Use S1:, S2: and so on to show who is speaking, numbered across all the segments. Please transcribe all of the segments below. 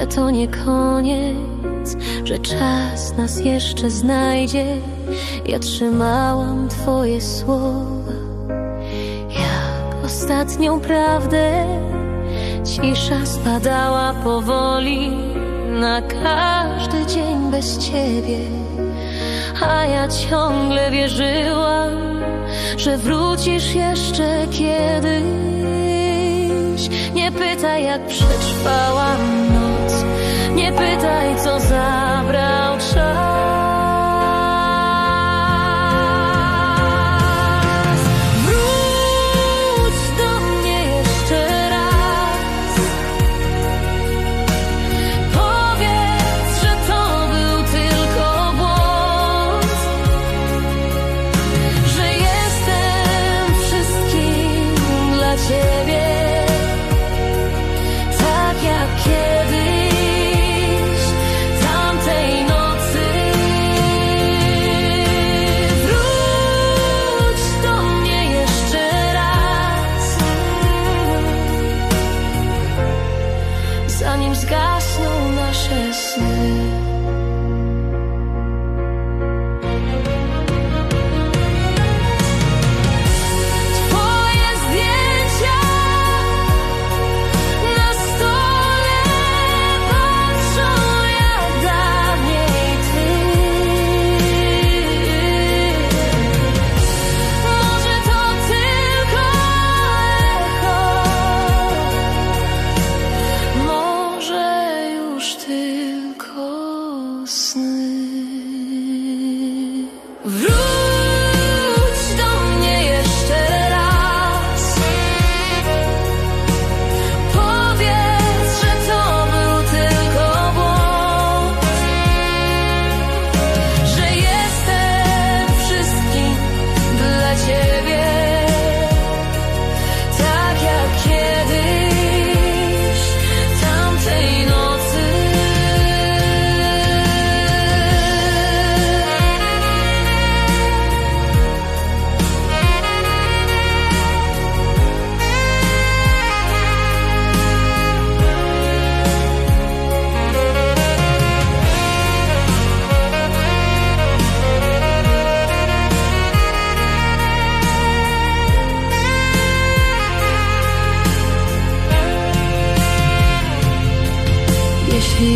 S1: Że to nie koniec, że czas nas jeszcze znajdzie. Ja trzymałam Twoje słowa, jak ostatnią prawdę. Cisza spadała powoli na każdy dzień bez Ciebie, a ja ciągle wierzyłam, że wrócisz jeszcze kiedyś. Nie pytaj, jak przetrwałam nie pytaj, co zabrał czas. consciousness Vroom.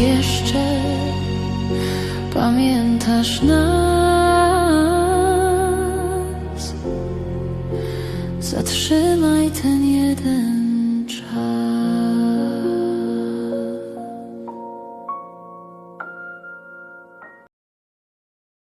S1: Jeszcze pamiętasz nas, zatrzymaj ten jeden.